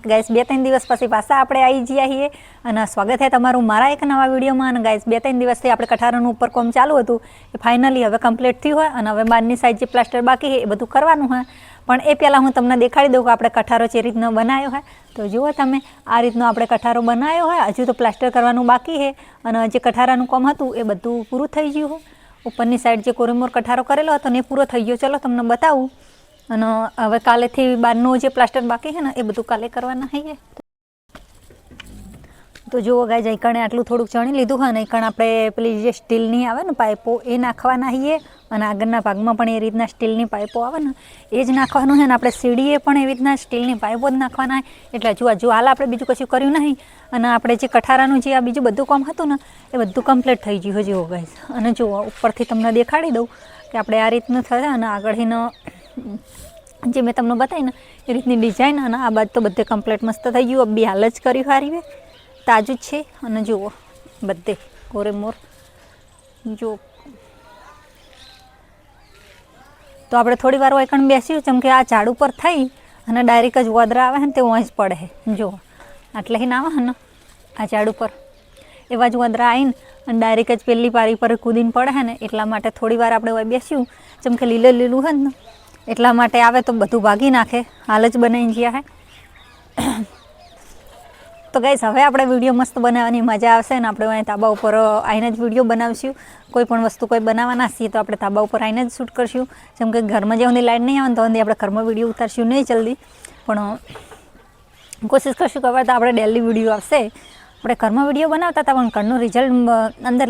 Guys બે ત્રણ દિવસ પછી પાછા આપણે આવી ગયા છીએ અને સ્વાગત છે તમારું મારા એક નવા વિડીયોમાં. અને ગાઈસ બે ત્રણ દિવસથી આપણે કઠારાનું ઉપર કોમ ચાલુ હતું. એ ફાઇનલી હવે કમ્પ્લીટ થયું હોય અને હવે બહારની સાઈડ જે પ્લાસ્ટર બાકી છે એ બધું કરવાનું હોય. પણ એ પહેલાં હું તમને દેખાડી દઉં કે આપણે કઠારો જે રીતનો બનાવ્યો હોય. તો જુઓ તમે, આ રીતનો આપણે કઠારો બનાવ્યો હોય. હજુ તો પ્લાસ્ટર કરવાનું બાકી છે. અને જે કઠારાનું કામ હતું એ બધું પૂરું થઈ ગયું ઉપરની સાઈડ જે કોરમોર કઠારો કરેલો હતો ને એ પૂરો થઈ ગયો. ચલો તમને બતાવું. અને હવે કાલેથી બહારનું જે પ્લાસ્ટર બાકી છે ને, એ બધું કાલે કરવાના છે તો જુઓ ગાય જઈ કણે આટલું થોડુંક ચણી લીધું હોય ને કણ આપણે પેલી જે સ્ટીલની આવે ને પાઇપો, એ નાખવાના હઈએ. અને આગળના ભાગમાં પણ એ રીતના સ્ટીલની પાઇપો આવે ને, એ જ નાખવાનું છે ને, આપણે સીડીએ પણ એવી રીતના સ્ટીલની પાઇપો જ નાખવાના એટલે જુઓ જો હાલ આપણે બીજું કશું કર્યું નહીં. અને આપણે જે કઠારાનું જે આ બીજું બધું કામ હતું ને, એ બધું કમ્પ્લીટ થઈ ગયું જુઓ ગાય અને જુઓ, ઉપરથી તમને દેખાડી દઉં કે આપણે આ રીતનું થશે અને આગળથીનો જે મેં તમને બતાવી ને, એ રીતની ડિઝાઇન અને આ બાજુ તો બધે કમ્પ્લીટ મસ્ત થઈ ગયું. બી હાલ જ કર્યું હારી તાજું જ છે. અને જુઓ, બધે કોરે મોર. જુઓ. તો આપણે થોડી વાર એકણ બેસ્યું જેમ કે આ ઝાડ ઉપર થઈ અને ડાયરેક્ટ જ વાદરા આવે ને તે વાંચ પડે. છે જુઓ, આટલે ના આવે ને આ ઝાડ ઉપર. એવા જ વદરા આવીને અને ડાયરેક્ટ જ પેલી પારી પર કૂદીને પડે ને, એટલા માટે થોડી વાર આપણે બેસ્યું. જેમ કે લીલું લીલું હોય ને એટલા માટે આવે તો બધું ભાગી નાખે. હાલ જ બનાવી ગયા હે. તો ગાઈસ હવે આપણે વીડિયો મસ્ત બનાવવાની મજા આવશે અને આપણે અહીં તાબા ઉપર આવીને જ વીડિયો બનાવીશું. કોઈ પણ વસ્તુ કોઈ બનાવવાના છીએ તો આપણે તાબા ઉપર આવીને જ શૂટ કરશું. જેમ કે ઘરમાં જે સુધી લાઈટ નહીં આવે તો આપણે ઘરમાં વીડિયો ઉતારશું નહીં જલ્દી. પણ, કોશિશ કરશું કે તો આપણે ડેલી વીડિયો આવશે. આપણે ઘરમાં વીડિયો બનાવતા હતા, પણ ઘરનું રિઝલ્ટ અંદર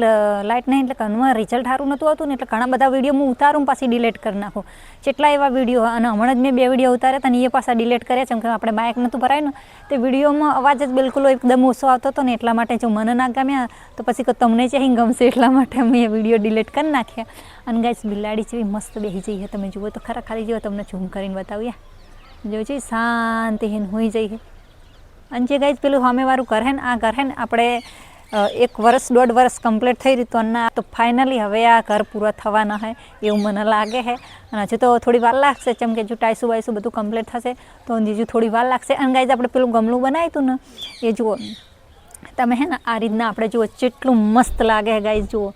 લાઇટ નહીં, એટલે ઘરમાં રિઝલ્ટ સારું નહોતું આવતું ને, એટલે ઘણા બધા વીડિયો હું ઉતારું પાછી ડિલેટ કરી નાખું. જેટલા એવા વીડિયો અને હમણાં જ મેં બે વીડિયો ઉતાર્યા હતા ને, એ પાછા ડિલેટ કર્યા છે કે આપણે બાઇક નહોતું ભરાયું ને, તે વિડીયોમાં અવાજ જ બિલકુલ એકદમ ઓછો આવતો હતો ને, એટલા માટે જો મને ના ગમ્યા, તો પછી કહો, તમને અહીં ગમશે, એટલા માટે મેં એ વીડિયો ડિલેટ કરી નાખ્યા. અને ગાઈસ બિલાડી જેવી મસ્ત બેસી જઈએ, તમે જુઓ તો ખરા, ખાલી જુઓ, તમને ઝૂમ કરીને બતાવ્યા જો છે શાંતિહીન હોઈ જઈએ. અને જે ગાઈઝ પેલું સામેવાળું ઘર ને આ ઘર ને આપણે એક વર્ષ, દોઢ વર્ષ કમ્પ્લીટ થઈ રહ્યું હતું અને તો ફાઇનલી હવે આ ઘર પૂરા થવાના છે એવું મને લાગે છે અને હજુ તો થોડી વાર લાગશે, જેમ કે જો ટાઈસું વાઈસું બધું કમ્પ્લીટ થશે, તો બીજું થોડી વાર લાગશે. અને ગાઈઝ આપણે પેલું ગમલું બનાવ્યું હતું ને, એ જુઓ. તમે હે ને આ રીતના આપણે જુઓ કેટલું મસ્ત લાગે ગાઈઝ જુઓ.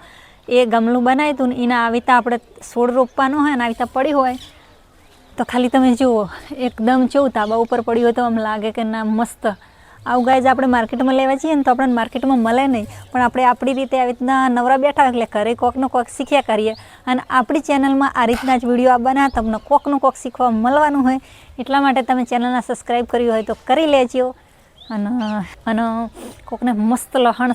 એ ગમલું બનાવ્યું હતું ને, એના આવી રીતે આપણે છોડ રોપવાનો હોય ને, આવી રીતે પડી હોય તો ખાલી તમે જુઓ, એકદમ કેવું તાબા ઉપર પડ્યું હોય તો આમ લાગે કે ના, મસ્ત. આવું ગાય આપણે માર્કેટમાં લેવા જઈએ ને તો આપણને માર્કેટમાં મળે નહીં. પણ આપણે આપણી રીતે આવી રીતના નવરા બેઠા એટલે ઘરે કોકનો કોક શીખ્યા કરીએ. અને આપણી ચેનલમાં આ રીતના જ વીડિયો આવવાના તમને કોકનું કોક શીખવા મળવાનું હોય. એટલા માટે તમે ચેનલના સબસ્ક્રાઈબ કર્યું હોય તો કરી લેજો. અને અને કોકને મસ્ત લહણ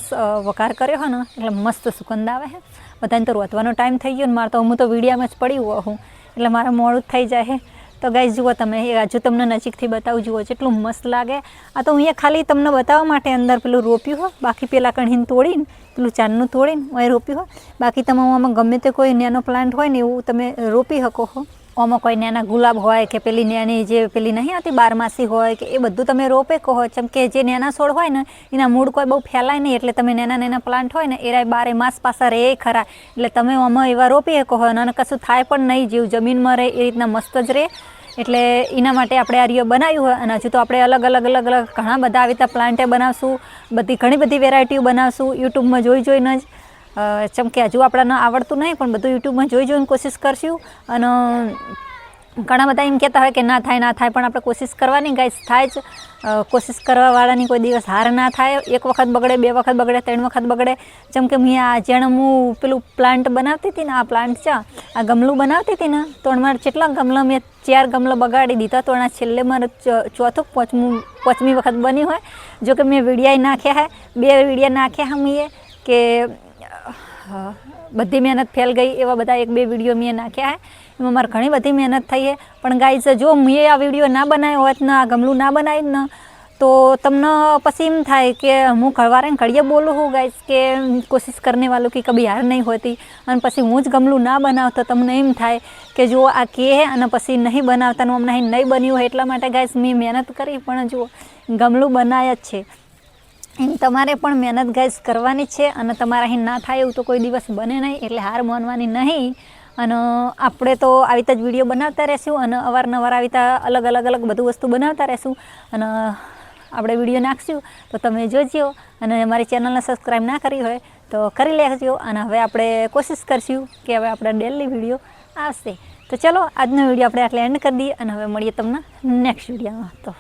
વઘાર કર્યો હોય ને, એટલે મસ્ત સુગંધ આવે છે બધાને તો રોતવાનો ટાઈમ થઈ ગયો ને, મારે તો હું તો વિડીયામાં જ પડી હું એટલે મારે મોડું થઈ જાય. તો ગાઈઝ જુઓ તમે હજુ તમને નજીકથી બતાવું, જુઓ જેટલું મસ્ત લાગે. આ તો અહીંયા ખાલી તમને બતાવવા માટે અંદર પેલું રોપ્યું હો. બાકી પેલા કણીને તોડીને, પેલું ચાંદનું તોડીને અહીં રોપ્યું હો. બાકી તમે આમાં ગમે તે કોઈ નાનો પ્લાન્ટ હોય ને એવું તમે રોપી શકો છો આમાં કોઈ નાના ગુલાબ હોય કે પેલી નાની જે પેલી નહીં આવતી બારમાસી હોય કે એ બધું તમે રોપે કહો જેમ કે જે નાના છોડ હોય ને, એના મૂળ કોઈ બહુ ફેલાય નહીં એટલે તમે નાના નાના પ્લાન્ટ હોય ને, એ બારે માસ પાસા રહે ખરા. એટલે તમે આમાં એવા રોપી કહો અને કશું થાય પણ નહીં, જેવું જમીનમાં રહે, એ રીતના મસ્ત જ રહે. એટલે એના માટે આપણે આ રીયો બનાવ્યું હોય, અને હજુ તો આપણે અલગ અલગ અલગ અલગ ઘણા બધા આવી રીતે પ્લાન્ટે બનાવશું, બધી ઘણી બધી વેરાયટીઓ બનાવશું યુટ્યુબમાં જોઈ જોઈને જ. જેમ કે હજુ આપણને આવડતું નહીં, પણ બધું યુટ્યુબમાં જોઈ જોઈને કોશિશ કરશું. અને ઘણા બધા એમ કહેતા હોય કે ના થાય ના થાય, પણ આપણે કોશિશ કરવાની ગાઈસ, થાય જ. કોશિશ કરવાવાળાની કોઈ દિવસ હાર ના થાય. એક વખત બગડે, બે વખત બગડે, ત્રણ વખત બગડે. જેમ કે મેં આ જેણે હું પેલું પ્લાન્ટ બનાવતી હતી ને, આ પ્લાન્ટ છે, આ ગમલું બનાવતી હતી ને તો મારે જેટલા ગમલા મેં ચાર ગમલા બગાડી દીધા તો એના છેલ્લે મારે ચોથું, પાંચમું, પાંચમી વખત બની હોય. જો કે મેં વીડિયા નાખ્યા હે, બે વીડિયા નાખ્યા મેં કે બધી મહેનત ફેલ ગઈ એવા બધા એક બે વીડિયો મેં નાખ્યા એમાં મારે ઘણી બધી મહેનત થઈ છે પણ ગાઈઝ જો મેં આ વીડિયો ના બનાવ્યો હોત ને, આ ગમલું ના બનાવ્યું ને, તો તમને પછી એમ થાય કે હું ઘરવારે ઘડીએ બોલું હું ગાઈઝ કે કોશિશ કરને વાલું કે કભી હાર નહીં હોતી. અને પછી હું જ ગમલું ના બનાવતો તમને એમ થાય કે જો આ કે અને પછી નહીં બનાવતાનું હમણાં નહીં બન્યું હોય એટલા માટે ગાઈઝ મેં મહેનત કરી, પણ જો ગમલું બનાવ્યા જ છે. તમારે પણ મહેનત ગાઈઝ કરવાની છે અને તમારા અહીં ના થાય એવું તો કોઈ દિવસ બને નહીં, એટલે હાર માનવાની નહીં. અને આપણે તો આવી રીતે જ વીડિયો બનાવતા રહેશું અને અવારનવાર આવી રીતે અલગ અલગ અલગ બધું વસ્તુ બનાવતા રહેશું. અને આપણે વીડિયો નાખશું તો તમે જોજો અને મારી ચેનલને સબસ્ક્રાઈબ ના કરી હોય તો કરી લેજો. અને હવે આપણે કોશિશ કરશું કે હવે આપણે ડેલી વીડિયો આવશે. તો ચલો, આજનો વીડિયો આપણે આટલે એન્ડ કરી દઈએ અને હવે મળીએ તમને નેક્સ્ટ વિડીયોમાં. તો